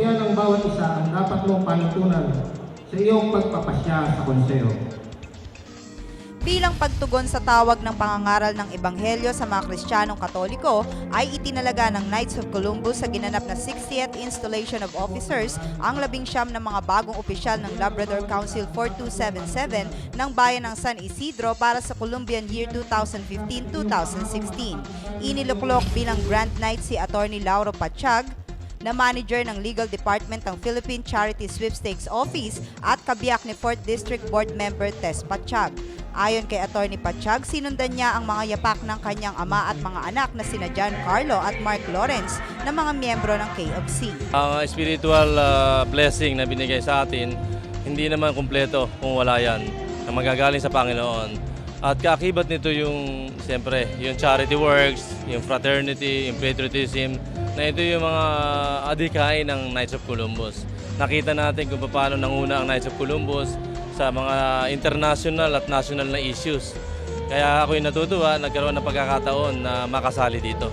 kabutihan ng bawat isa ang dapat mong panuntunan sa iyong pagpapasya sa konseho. Bilang pagtugon sa tawag ng pangangaral ng Ebanghelyo sa mga Kristiyanong Katoliko, ay itinalaga ng Knights of Columbus sa ginanap na 60th Installation of Officers ang labing siyam ng mga bagong opisyal ng Labrador Council 4277 ng bayan ng San Isidro para sa Columbian Year 2015-2016. Iniluklok bilang Grand Knight si Attorney Lauro Pachag, na manager ng Legal Department ng Philippine Charity Sweepstakes Office at kabiyak ni 4th District Board Member Tess Patsyag. Ayon kay Attorney Patsyag, sinundan niya ang mga yapak ng kanyang ama at mga anak na sina John Carlo at Mark Lawrence na mga miyembro ng KFC. Ang spiritual uh, blessing na binigay sa atin, hindi naman kumpleto kung wala yan, na magagaling sa Panginoon. At kaakibat nito yung, siyempre, yung charity works, yung fraternity, yung patriotism, na ito yung mga adhikain ng Knights of Columbus. Nakita natin kung paano nanguna ang Knights of Columbus sa mga international at national na issues. Kaya ako'y natutuwa, nagkaroon ng pagkakataon na makasali dito.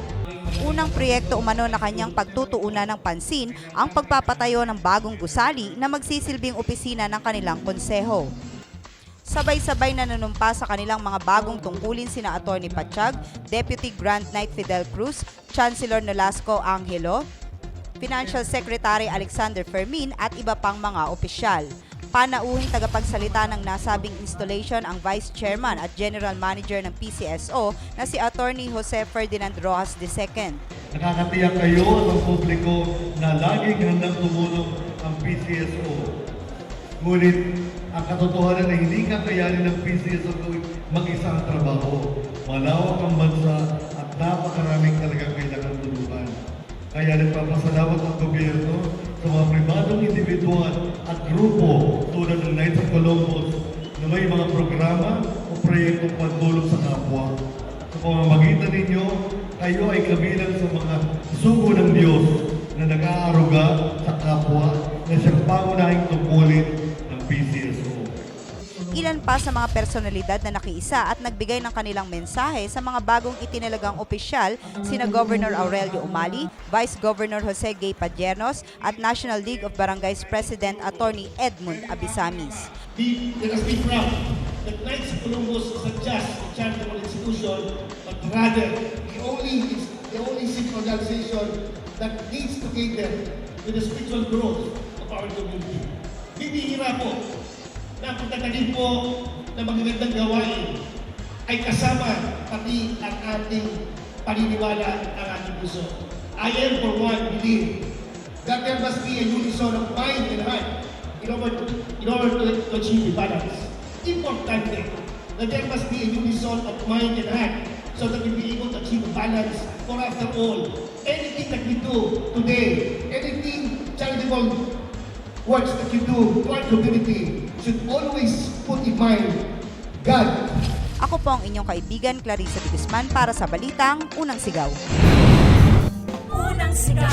Unang proyekto umano na kanyang pagtutuunan ng pansin ang pagpapatayo ng bagong gusali na magsisilbing opisina ng kanilang konseho. Sabay-sabay na nanumpa sa kanilang mga bagong tungkulin sina Attorney Patsyag, Deputy Grand Knight Fidel Cruz, Chancellor Nolasco Angelo, Financial Secretary Alexander Fermin at iba pang mga opisyal. Panauhing tagapagsalita ng nasabing installation ang Vice Chairman at General Manager ng PCSO na si Attorney Jose Ferdinand Rojas II. Nakakatiyak kayo ng publiko na laging handang tumulong ang PCSO. Ngunit ang katotohanan na hindi kakayanin ng PCSO gawin mag-isa ang trabaho. Malawak ang bansa at napakaraming talagang kailangan tulungan. Kaya nagpapasalamat ang gobyerno sa mga pribadong individual at grupo tulad ng Knights of Columbus na may mga programa o proyektong pagtulong sa kapwa. Sa pamamagitan ninyo, kayo ay kabilang sa mga sugo ng Diyos na nag-aaruga sa kapwa pa sa mga personalidad na nakiisa at nagbigay ng kanilang mensahe sa mga bagong itinalagang opisyal sina Governor Aurelio Umali, Vice Governor Jose Gay Padiernos at National League of Barangays President Attorney Edmund Abisamis. Let us be proud that Knights of Columbus is not just a charitable institution, but rather the only, the only civic organization that needs to cater to the spiritual growth of our community. Bibihira po na pagtatanim po ng magagandang gawain ay kasama pati ang ating paniniwala ng ating puso. I am for one believe that there must be a unison of mind and heart in order, in order to, to achieve the balance. Importante that there must be a unison of mind and heart so that we be able to achieve a balance. For after all, anything that we do today, anything charitable works that you do to our community should always put in mind God Ako po ang inyong kaibigan Clarissa de Guzman para sa Balitang Unang Sigaw. Unang sigaw